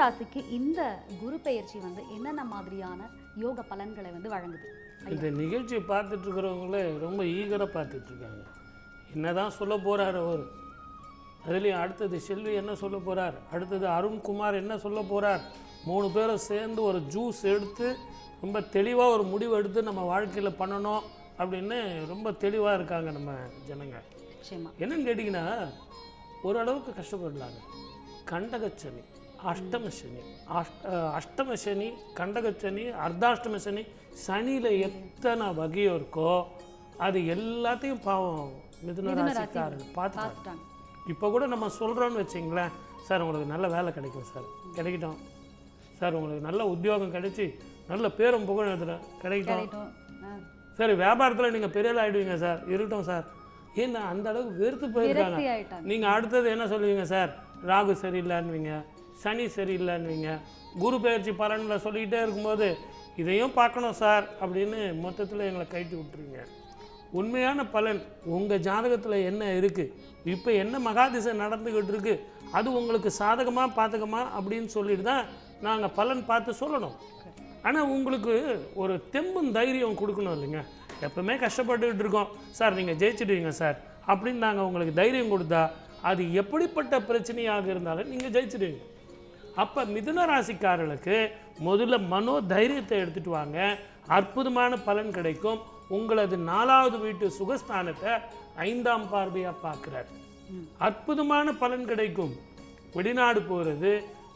ராசிக்கு இந்த குரு பெயர்ச்சி வந்து என்னென்ன மாதிரியான யோக பலன்களை வந்து வழங்குது? இந்த நிகழ்ச்சியை பார்த்துட்டு இருக்கிறவங்களே ரொம்ப ஈகராக பார்த்துட்டு இருக்காங்க. என்னதான் சொல்ல போறார் அவர்? அதுலேயும் அடுத்தது செல்வி என்ன சொல்ல போறார்? அடுத்தது அருண்குமார் என்ன சொல்ல போறார்? மூணு பேரும் சேர்ந்து ஒரு ஜூஸ் எடுத்து ரொம்ப தெளிவாக ஒரு முடிவு எடுத்து நம்ம வாழ்க்கையில் பண்ணணும் அப்படின்னு ரொம்ப தெளிவாக இருக்காங்க நம்ம ஜனங்க. என்னன்னு கேட்டிங்கன்னா ஓரளவுக்கு கஷ்டப்படலாங்க. கண்டகச்சனி. அஷ்டம சனி. அஷ்ட அஷ்டம சனி கண்டகச்சனி அர்த்தாஷ்டம சனி சனியில் எத்தனை வகையோ இருக்கோ அது எல்லாத்தையும் பாவம் மிதுன மிதுன ராசி ராசிக்காரன் பார்த்துட்டாங்க. இப்போ கூட நம்ம சொல்கிறோன்னு வச்சிங்களேன் சார் உங்களுக்கு நல்ல வேலை கிடைக்கும் சார். கிடைக்கட்டும். சார் உங்களுக்கு நல்ல உத்தியோகம் கிடைச்சி நல்ல பேரும் புகழ் எழுதுறேன் கிடைக்கட்டும். சரி வியாபாரத்தில் நீங்கள் பெரிய ஆள் ஆயிடுவீங்க சார். இருக்கட்டும் சார். ஏன்னா அந்த அளவுக்கு வெறுத்து போயிருக்காங்க. நீங்கள் அடுத்தது என்ன சொல்லுவீங்க சார்? ராகு சரியில்லைன்னுவீங்க. சனி சரியில்லைன்னுவீங்க. குரு பயிற்சி பலனில் சொல்லிக்கிட்டே இருக்கும்போது இதையும் பார்க்கணும் சார் அப்படின்னு மொத்தத்தில் எங்களை கைட்டு விட்டுருங்க உண்மையான பலன் உங்கள் ஜாதகத்தில் என்ன இருக்குது இப்போ என்ன மகாதிசை நடந்துக்கிட்டு இருக்கு? அது உங்களுக்கு சாதகமாக பாதகமா அப்படின்னு சொல்லிட்டு தான் நாங்கள் பலன் பார்த்து சொல்லணும். ஆனால் உங்களுக்கு ஒரு தெம்பும் தைரியம் கொடுக்கணும் இல்லைங்க. எப்பவுமே கஷ்டப்பட்டுக்கிட்டு இருக்கோம். சார் நீங்கள் ஜெயிச்சிடுவீங்க சார். அப்படின்னு நாங்கள் உங்களுக்கு தைரியம் கொடுத்தா அது எப்படிப்பட்ட பிரச்சனையாக இருந்தாலும் நீங்கள் ஜெயிச்சிடுவீங்க. அப்போ மிதுன ராசிக்காரர்களுக்கு முதல்ல மனோ தைரியத்தை எடுத்துகிட்டு வாங்க. அற்புதமான பலன் கிடைக்கும். உங்களது நாலாவது வீட்டு சுகஸ்தானத்தை ஐந்தாம் பார்வையாக பார்க்குறார். அற்புதமான பலன் கிடைக்கும். வெளிநாடு போகிறது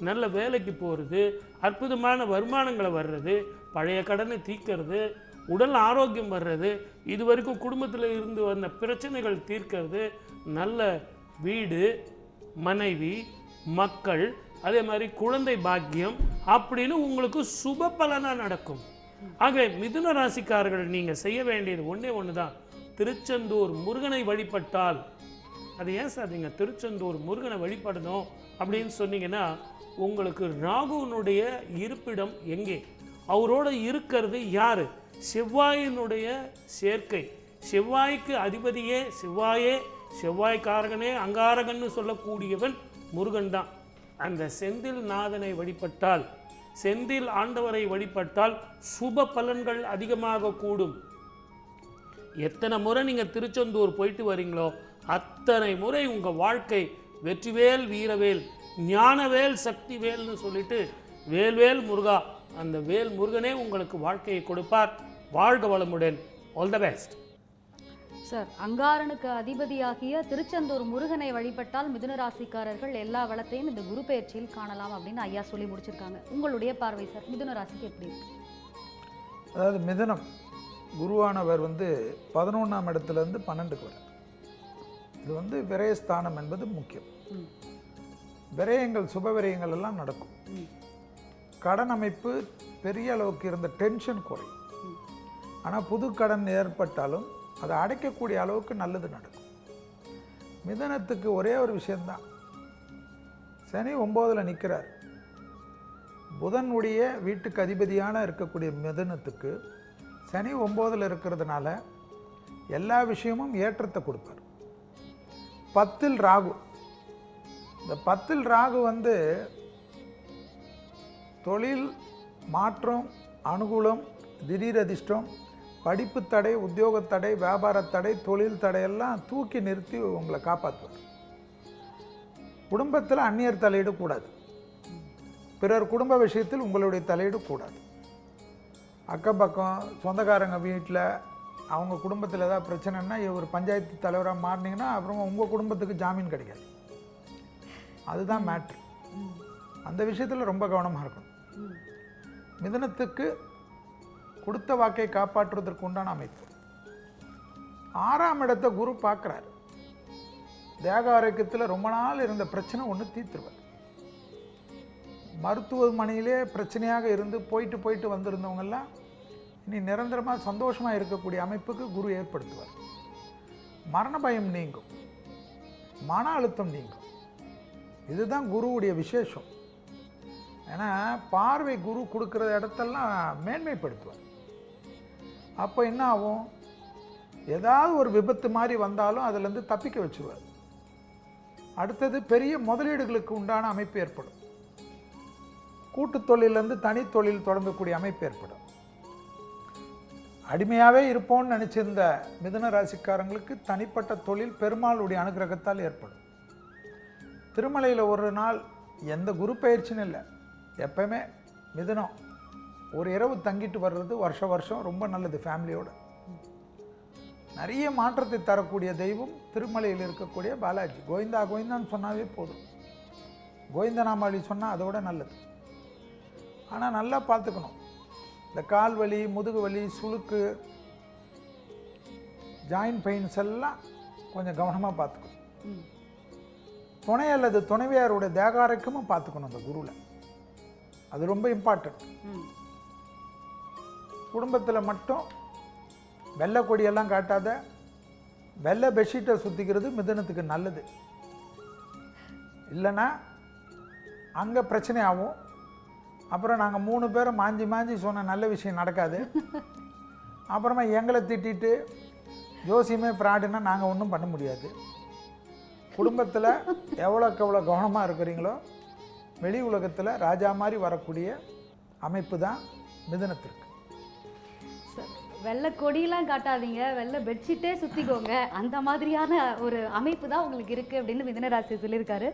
நல்ல வேலைக்கு போகிறது அற்புதமான வருமானங்களை வர்றது பழைய கடனை தீர்க்கறது உடல் ஆரோக்கியம் வர்றது இது வரைக்கும் குடும்பத்தில் இருந்து வந்த பிரச்சனைகள் தீர்க்கிறது நல்ல வீடு மனைவி மக்கள் அதே மாதிரி குழந்தை பாக்கியம் அப்படின்னு உங்களுக்கு சுப பலனாக நடக்கும். ஆகவே மிதுன ராசிக்காரர்கள் நீங்கள் செய்ய வேண்டியது ஒன்றே ஒன்று தான் திருச்செந்தூர் முருகனை வழிபட்டால். அது ஏன் சார் நீங்கள் திருச்செந்தூர் முருகனை வழிபடணும் அப்படின்னு சொன்னீங்கன்னா உங்களுக்கு ராகுவனுடைய இருப்பிடம் எங்கே? அவரோட இருக்கிறது யார்? செவ்வாயினுடைய சேர்க்கை. செவ்வாய்க்கு அதிபதியே செவ்வாயே செவ்வாய்க்காரகனே அங்காரகன்னு சொல்லக்கூடியவன் முருகன் தான் அந்த செந்தில் நாதனை வழிபட்டால் செந்தில் ஆண்டவரை வழிபட்டால் சுப பலன்கள் அதிகமாக கூடும். எத்தனை முறை நீங்கள் திருச்செந்தூர் போயிட்டு வரீங்களோ அத்தனை முறை உங்கள் வாழ்க்கை வெற்றிவேல் வீரவேல் ஞானவேல் சக்திவேல்னு சொல்லிட்டு வேல்வேல் முருகா அந்த வேல் முருகனே உங்களுக்கு வாழ்க்கையை கொடுப்பார். வாழ்க வளமுடன். All the best sir. அங்காரனுக்கு அதிபதியாகிய திருச்செந்தூர் முருகனை வழிபட்டால் மிதுன ராசிக்காரர்கள் எல்லா வளத்தையும் இந்த குரு பெயர்ச்சியில் காணலாம் அப்படின்னு ஐயா சொல்லி முடிச்சிருக்காங்க. உங்களுடைய பார்வை சார் மிதுன ராசிக்கு எப்படி அதாவது மிதுனம் குருவானவர் வந்து பதினொன்றாம் இடத்துலேருந்து பன்னெண்டுக்கு வர இது வந்து விரயஸ்தானம் என்பது முக்கியம். விரயங்கள் சுப விரயங்கள் எல்லாம் நடக்கும். கடன் அமைப்பு பெரிய அளவுக்கு இருந்த டென்ஷன் குறையும். ஆனால் புது கடன் ஏற்பட்டாலும் அதை அடைக்கக்கூடிய அளவுக்கு நல்லது நடக்கும். மிதனத்துக்கு ஒரே ஒரு விஷயந்தான் சனி ஒம்போதில் நிற்கிறார் புதனுடைய வீட்டுக்கு அதிபதியான இருக்கக்கூடிய மிதனத்துக்கு சனி ஒம்போதில் இருக்கிறதுனால எல்லா விஷயமும் ஏற்றத்தை கொடுப்பார். பத்தில் ராகு. இந்த பத்தில் ராகு வந்து தொழில் மாற்றம் அனுகூலம் திடீர் அதிர்ஷ்டம் படிப்பு தடை உத்தியோக தடை வியாபார தடை தொழில் தடையெல்லாம் தூக்கி நிறுத்தி உங்களை காப்பாற்றுவார் குடும்பத்தில் அந்நியர் தலையீடு கூடாது. பிறர் குடும்ப விஷயத்தில் உங்களுடைய தலையீடு கூடாது. அக்கம் பக்கம் சொந்தக்காரங்க வீட்டில் அவங்க குடும்பத்தில் ஏதாவது பிரச்சனைன்னா இவர் பஞ்சாயத்து தலைவராக மாறினீங்கன்னா அப்புறமா உங்கள் குடும்பத்துக்கு ஜாமீன் கிடைக்காது. அதுதான் மேட்ரு அந்த விஷயத்தில் ரொம்ப கவனமாக இருக்கணும். மிதனத்துக்கு கொடுத்த வாக்கை காப்பாற்றுவதற்கு உண்டான அமைப்பு. ஆறாம் இடத்தை குரு பார்க்குறாரு. தேக ஆரோக்கியத்தில் ரொம்ப நாள் இருந்த பிரச்சனை ஒன்று தீர்த்துருவார். மருத்துவமனையிலே பிரச்சனையாக இருந்து போயிட்டு போயிட்டு வந்திருந்தவங்கெல்லாம் இனி நிரந்தரமாக சந்தோஷமாக இருக்கக்கூடிய அமைப்புக்கு குரு ஏற்படுத்துவார். மரண பயம் நீங்கும். மன அழுத்தம் நீங்கும். இதுதான் குருவுடைய விசேஷம். ஏன்னா பார்வை குரு கொடுக்குற இடத்தெல்லாம் மேன்மைப்படுத்துவார். அப்போ என்ன ஆகும்? ஏதாவது ஒரு விபத்து மாதிரி வந்தாலும் அதுலேருந்து தப்பிக்க வச்சுருவார். அடுத்தது பெரிய முதலீடுகளுக்கு உண்டான அமைப்பு ஏற்படும். கூட்டு தொழிலேருந்து தனித்தொழில் தொடங்கக்கூடிய அமைப்பு ஏற்படும். அடிமையாகவே இருப்போம்னு நினச்சிருந்த மிதுன ராசிக்காரங்களுக்கு தனிப்பட்ட தொழில் பெருமாளுடைய அனுகிரகத்தால் ஏற்படும். திருமலையில் ஒரு நாள் எந்த குரு பயிற்சின்னு இல்லை. எப்பவுமே மிதுனம். ஒரு இரவு தங்கிட்டு வர்றது வருஷ வருஷம் ரொம்ப நல்லது ஃபேமிலியோட நிறைய மாற்றத்தை தரக்கூடிய தெய்வம் திருமலையில் இருக்கக்கூடிய பாலாஜி. கோவிந்தா கோவிந்தான்னு சொன்னாவே போதும். கோவிந்தநாமாவளி சொன்னால் அதோட நல்லது. ஆனால் நல்லா பார்த்துக்கணும். இந்த கால் வலி முதுகு வலி சுளுக்கு ஜாயின்ட் பெயின்ஸ் எல்லாம் கொஞ்சம் கவனமாக பார்த்துக்கணும். துணை அல்லது துணைவியாரோட தேகாரக்கமும் பார்த்துக்கணும் அந்த குருவில் அது ரொம்ப இம்பார்ட்டன்ட் குடும்பத்தில் மட்டும் வெள்ளை கொடியெல்லாம் காட்டாத வெள்ளை பெட்ஷீட்டை சுற்றிக்கிறது மிதனத்துக்கு நல்லது. இல்லைன்னா அங்கே பிரச்சனை ஆகும் அப்புறம் நாங்கள் மூணு பேரும் மாஞ்சி மாஞ்சி சொன்ன நல்ல விஷயம் நடக்காது. அப்புறமா எங்களை திட்டிட்டு ஜோசியமே ஃப்ராடுன்னா நாங்கள் ஒன்றும் பண்ண முடியாது. குடும்பத்தில் எவ்வளோக்கு எவ்வளோ கவனமாக இருக்கிறீங்களோ வெளி உலகத்தில் ராஜா மாதிரி வரக்கூடிய அமைப்பு தான் மிதனத்திற்கு. வெள்ளை கொடியெல்லாம் காட்டாதீங்க வெள்ளை பெட்ஷீட்டே சுற்றிக்கோங்க அந்த மாதிரியான ஒரு அமைப்பு தான் உங்களுக்கு இருக்குது அப்படின்னு மிதனராசி சொல்லியிருக்காரு.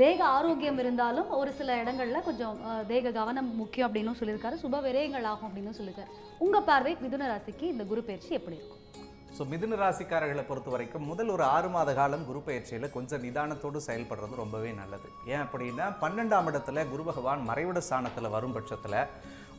தேக ஆரோக்கியம் இருந்தாலும் ஒரு சில இடங்களில் கொஞ்சம் தேக கவனம் முக்கியம் அப்படின்னும் சொல்லியிருக்காரு. சுப விரயங்கள் ஆகும் அப்படின்னு சொல்லியிருக்காரு. உங்கள் பார்வை மிதுன ராசிக்கு இந்த குரு பயிற்சி எப்படி இருக்கும்? ஸோ மிதுன ராசிக்காரர்களை பொறுத்த வரைக்கும் முதல் ஒரு ஆறு மாத காலம் குரு பயிற்சியில் கொஞ்சம் நிதானத்தோடு செயல்படுறது ரொம்பவே நல்லது. ஏன் அப்படின்னா பன்னெண்டாம் இடத்துல குரு பகவான் மறைவிட ஸ்தானத்தில் வரும் பட்சத்தில்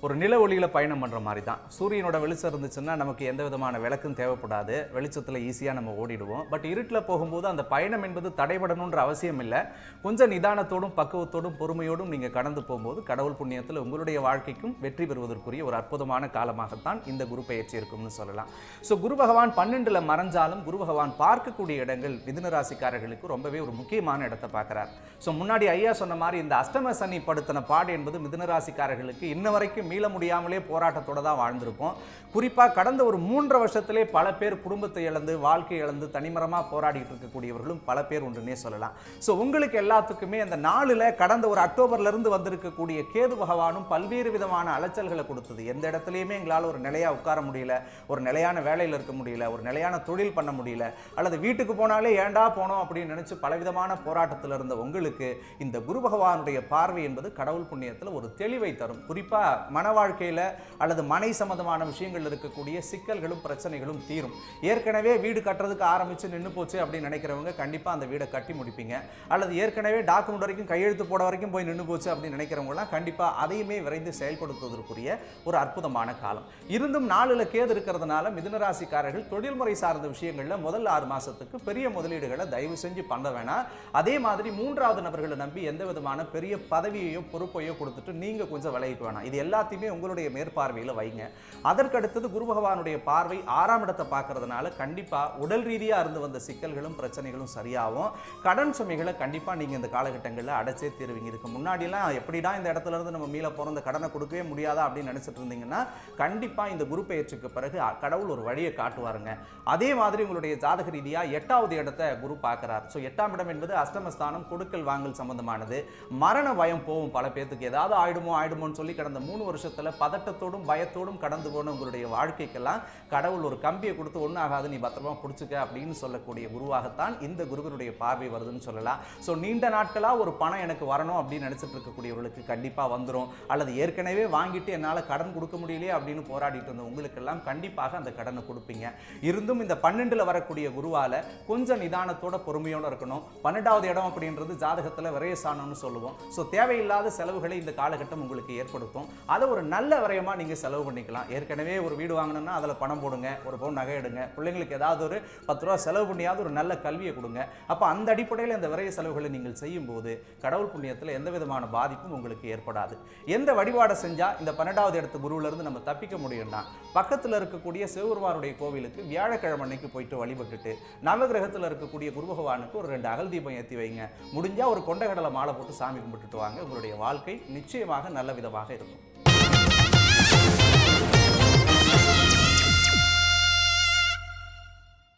ஒரு நில ஒளியில் பயணம் பண்ணுற மாதிரி தான் சூரியனோட வெளிச்சம் இருந்துச்சுன்னா நமக்கு எந்த விதமான விளக்கும் தேவைப்படாது. வெளிச்சத்தில் ஈஸியாக நம்ம ஓடிடுவோம். பட் இருட்டில் போகும்போது அந்த பயணம் என்பது தடைபடணுன்ற அவசியம் இல்லை. கொஞ்சம் நிதானத்தோடும் பக்குவத்தோடும் பொறுமையோடும் நீங்கள் கடந்து போகும்போது கடவுள் புண்ணியத்தில் உங்களுடைய வாழ்க்கைக்கும் வெற்றி பெறுவதற்குரிய ஒரு அற்புதமான காலமாகத்தான் இந்த குரு பயிற்சி இருக்கும்னு சொல்லலாம். ஸோ குரு பகவான் பன்னெண்டில் மறைஞ்சாலும் குரு பகவான் பார்க்கக்கூடிய இடங்கள் மிதுன ராசிக்காரர்களுக்கு ரொம்பவே ஒரு முக்கியமான இடத்தை பார்க்குறார். ஸோ முன்னாடி ஐயா சொன்ன மாதிரி இந்த அஷ்டம சனி படுத்தின பாடு என்பது மிதுன ராசிக்காரர்களுக்கு இன்ன வரைக்கும் மீள முடியாமலே போராட்டத்தோடு தான் வாழ்ந்திருப்போம் குறிப்பாக கடந்த ஒரு மூன்று வருஷத்திலே பல பேர் குடும்பத்தை இழந்து வாழ்க்கை இழந்து தனிமரமாக போராடிட்டு இருக்கக்கூடியவர்களும் பல பேர் உண்டுன்னே சொல்லலாம். ஸோ உங்களுக்கு எல்லாத்துக்குமே அந்த நாளில் கடந்த ஒரு அக்டோபர்லேருந்து வந்திருக்கக்கூடிய கேது பகவானும் பல்வேறு விதமான அலைச்சல்களை கொடுத்தது. எந்த இடத்துலையுமே எங்களால் ஒரு நிலையாக உட்கார முடியல ஒரு நிலையான வேலையில் இருக்க முடியல ஒரு நிலையான தொழில் பண்ண முடியல அல்லது வீட்டுக்கு போனாலே ஏண்டா போனோம் அப்படின்னு நினச்சி பலவிதமான போராட்டத்தில் இருந்த உங்களுக்கு இந்த குரு பகவானுடைய பார்வை என்பது கடவுள் புண்ணியத்தில் ஒரு தெளிவை தரும். குறிப்பாக மன வாழ்க்கையில் அல்லது மனை சம்பந்தமான விஷயங்கள் இருக்கக்கூடிய சிக்கல்களும் பிரச்சனைகளும் தீரும். ஏற்கனவே வீடு கட்டுறதுக்கு ஆரம்பித்து நின்று போச்சு அப்படின்னு நினைக்கிறவங்க கண்டிப்பாக அந்த வீடை கட்டி முடிப்பீங்க. அல்லது ஏற்கனவே டாக்குமெண்ட் வரைக்கும் கையெழுத்து போட வரைக்கும் போய் நின்று போச்சு அப்படின்னு நினைக்கிறவங்களாம் கண்டிப்பாக அதையுமே விரைந்து செயல்படுத்துவதற்குரிய ஒரு அற்புதமான காலம். இருந்தும் நாளில் கேது இருக்கிறதுனால மிதுனராசிக்காரர்கள் தொழில்முறை சார்ந்த விஷயங்களில் முதல் ஆறு மாதத்துக்கு பெரிய முதலீடுகளை தயவு செஞ்சு பண்ண வேணாம். அதே மாதிரி மூன்றாவது நபர்களை நம்பி எந்த விதமான பெரிய பதவியையோ பொறுப்பையோ கொடுத்துட்டு நீங்கள் கொஞ்சம் விலகிக்க வேணாம். இது எல்லாத்தையுமே எல்லாத்தையுமே உங்களுடைய மேற்பார்வையில் வைங்க. அதற்கடுத்தது குரு பகவானுடைய பார்வை ஆறாம் இடத்தை பார்க்கறதுனால கண்டிப்பாக உடல் ரீதியாக இருந்து வந்த சிக்கல்களும் பிரச்சனைகளும் சரியாகும். கடன் சுமைகளை கண்டிப்பாக நீங்கள் இந்த காலகட்டங்களில் அடைச்சே தீருவீங்க. இதுக்கு முன்னாடிலாம் எப்படிடா இந்த இடத்துல இருந்து நம்ம மீள போறோம் இந்த கடனை கொடுக்கவே முடியாதா அப்படின்னு நினச்சிட்டு இருந்தீங்கன்னா கண்டிப்பாக இந்த குரு பெயர்ச்சிக்கு பிறகு கடவுள் ஒரு வழியை காட்டுவாருங்க. அதே மாதிரி உங்களுடைய ஜாதக ரீதியாக எட்டாவது இடத்த குரு பார்க்குறார். ஸோ எட்டாம் இடம் என்பது அஷ்டமஸ்தானம் கொடுக்கல் வாங்கல் சம்பந்தமானது. மரண பயம் போகும் பல பேர்த்துக்கு ஏதாவது ஆயிடுமோ ஆயிடுமோன்னு சொல்லி கடந்த மூணு வருஷத்தில் பதட்டத்தோடும் பயத்தோடும் கடந்து போன உங்களுடைய வாழ்க்கைக்கெல்லாம் கடவுள் ஒரு கம்பியை கொடுத்து ஒன்றும் ஆகாது நீ பத்திரமா பிடிச்சிக்க அப்படின்னு சொல்லக்கூடிய குருவாகத்தான் இந்த குருவினுடைய பார்வை வருதுன்னு சொல்லலாம். ஸோ நீண்ட நாட்களாக ஒரு பணம் எனக்கு வரணும் அப்படின்னு நினச்சிட்டு இருக்கக்கூடியவர்களுக்கு கண்டிப்பாக வந்துடும் அல்லது ஏற்கனவே வாங்கிட்டு என்னால் கடன் கொடுக்க முடியலையே அப்படின்னு போராடிட்டு இருந்த உங்களுக்கெல்லாம் கண்டிப்பாக அந்த கடனை கொடுப்பீங்க. இருந்தும் இந்த பன்னெண்டில் வரக்கூடிய குருவால் கொஞ்சம் நிதானத்தோட பொறுமையோடு இருக்கணும். பன்னெண்டாவது இடம் அப்படின்றது ஜாதகத்தில் விரயசானம்னு சொல்லுவோம். ஸோ தேவையில்லாத செலவுகளை இந்த காலகட்டம் உங்களுக்கு ஏற்படுத்தும். அதை ஒரு நல்ல விரயமா நீங்க செலவு பண்ணிக்கலாம். ஏற்கனவே ஒரு வீடு வாங்கணும்னா அதில் பணம் போடுங்க ஒரு பவுன் நகை எடுங்க. பிள்ளைங்களுக்கு ஏதாவது ஒரு பத்து ரூபா செலவு பண்ணியாவது ஒரு நல்ல கல்வியை கொடுங்க. அப்போ அந்த அடிப்படையில் இந்த விரைய செலவுகளை நீங்கள் செய்யும்போது கடவுள் புண்ணியத்தில் எந்த விதமான பாதிப்பும் உங்களுக்கு ஏற்படாது. எந்த வழிபாடை செஞ்சால் இந்த பன்னெண்டாவது இடத்து குருவிலிருந்து நம்ம தப்பிக்க முடியும்னா பக்கத்தில் இருக்கக்கூடிய சிவபெருமானுடைய கோவிலுக்கு வியாழக்கிழமை அன்னைக்கு போயிட்டு வழிபட்டுட்டு நவகிரகத்தில் இருக்கக்கூடிய குரு பகவானுக்கு ஒரு ரெண்டு அகல் தீபம் ஏற்றி வைங்க. முடிஞ்சால் ஒரு கொண்டகடலை மாலை போட்டு சாமி கும்பிட்டுட்டு வாங்க. உங்களுடைய வாழ்க்கை நிச்சயமாக நல்ல விதமாக இருக்கும்.